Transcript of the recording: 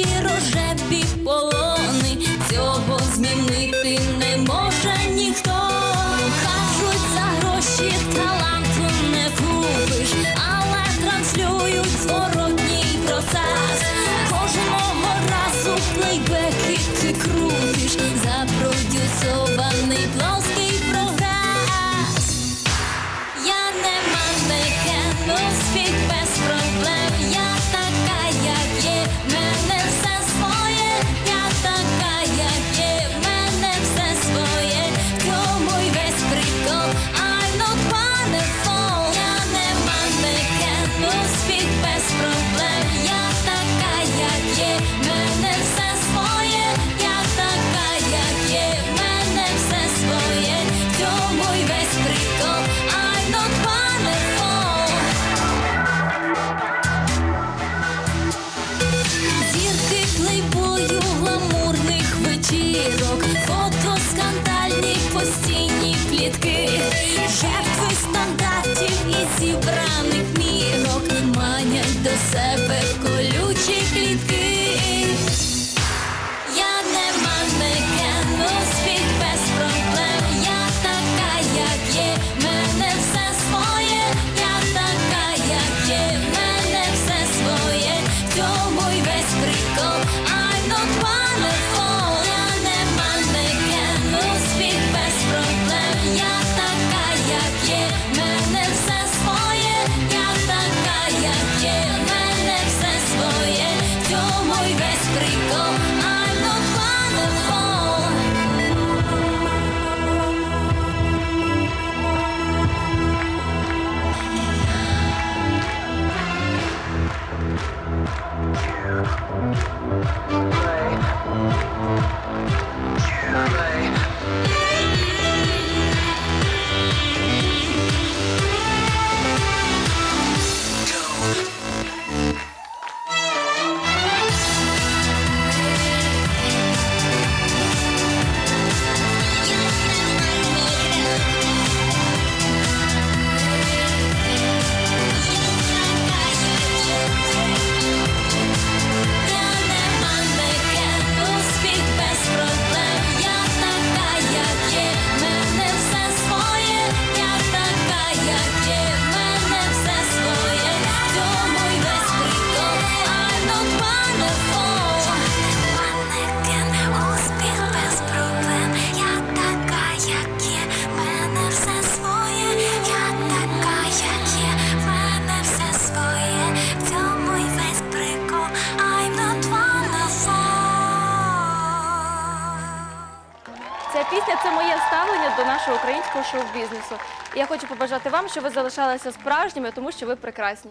очі рожеві полони, цього змінити не може ніхто. Кажуть, за гроші таланту не купиш, але транслюють зворотній процес. Кожного разу плейбеки ти крутиш, запродюсований плоский постійні плітки, жертви стандартів і зібраних мірок манять до себе колючі клітки. Я не манекен, успіх без проблем. Я така, як є, мене все своє, я така, як є, мене все своє, цьому й весь прикол. I'm not wonderful. Ця пісня це моє ставлення до нашого українського шоу-бізнесу. І Я хочу побажати вам, щоб ви залишалися справжніми, тому що ви прекрасні.